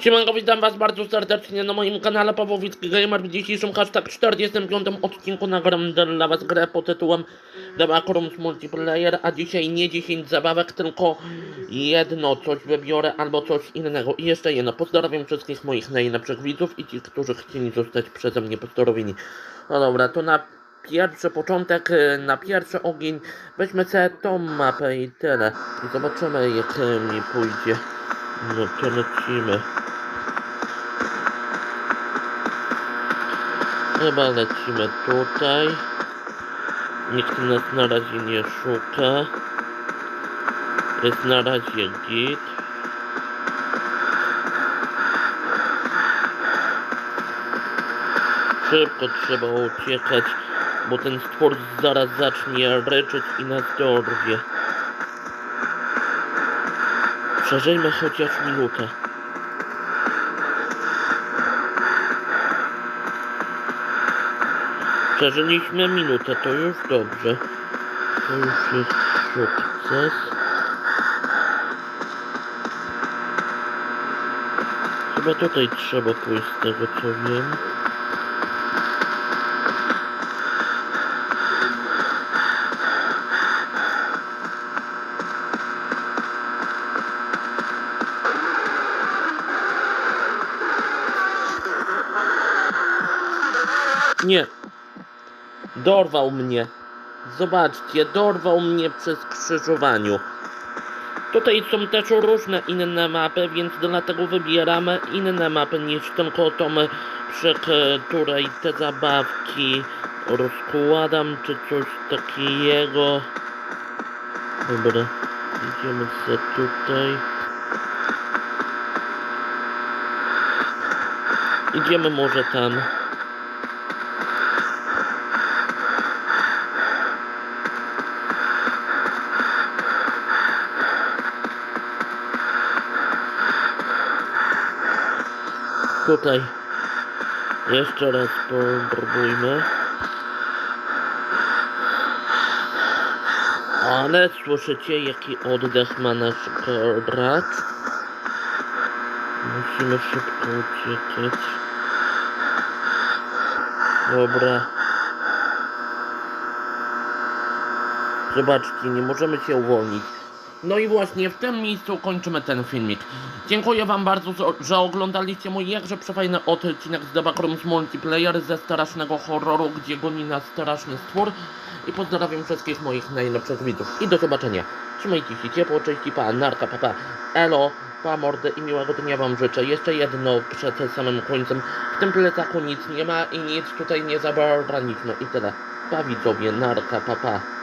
Siemanko, witam was bardzo serdecznie na moim kanale Pawłowicki Gamer. W dzisiejszym hashtag 45 odcinku nagram dla was grę pod tytułem The Backrooms Multiplayer, a dzisiaj nie 10 zabawek, tylko jedno coś wybiorę albo coś innego. I jeszcze jedno, pozdrawiam wszystkich moich najlepszych widzów i ci, którzy chcieli zostać przeze mnie pozdrowieni. No dobra, to na pierwszy początek, y, na pierwszy ogień weźmy sobie tą mapę i tyle. I zobaczymy jak y, mi pójdzie. No to lecimy. Chyba lecimy tutaj. Nikt nas na razie nie szuka. Jest na razie git. Szybko trzeba uciekać, bo ten stwór zaraz zacznie ryczeć i nas dorwie. Przeżyjmy chociaż minutę. Przeżyliśmy minutę, to już dobrze. To już jest sukces. Chyba tutaj trzeba pójść z tego co wiem. Nie. Dorwał mnie. Zobaczcie, dorwał mnie przy skrzyżowaniu. Tutaj są też różne inne mapy, więc dlatego wybieramy inne mapy niż tylko tą, przy której te zabawki rozkładam, czy coś takiego. Dobra, idziemy sobie tutaj. Idziemy może tam. Tutaj jeszcze raz popróbujmy. Ale słyszycie jaki oddech ma nasz brat? Musimy szybko uciekać. Dobra. Zobaczcie, nie możemy się uwolnić. No i właśnie w tym miejscu kończymy ten filmik. Dziękuję wam bardzo, że oglądaliście mój jakże przefajny odcinek z The Backrooms Multiplayer ze strasznego horroru, gdzie goni nas straszny stwór. I pozdrawiam wszystkich moich najlepszych widzów. I do zobaczenia. Trzymajcie się ciepło, cześć pa, narka, papa, elo, pa mordy i miłego dnia wam życzę. Jeszcze jedno przed samym końcem. W tym plecaku nic nie ma i nic tutaj nie zabraliśmy. I tyle. Pa widzowie, narka, papa.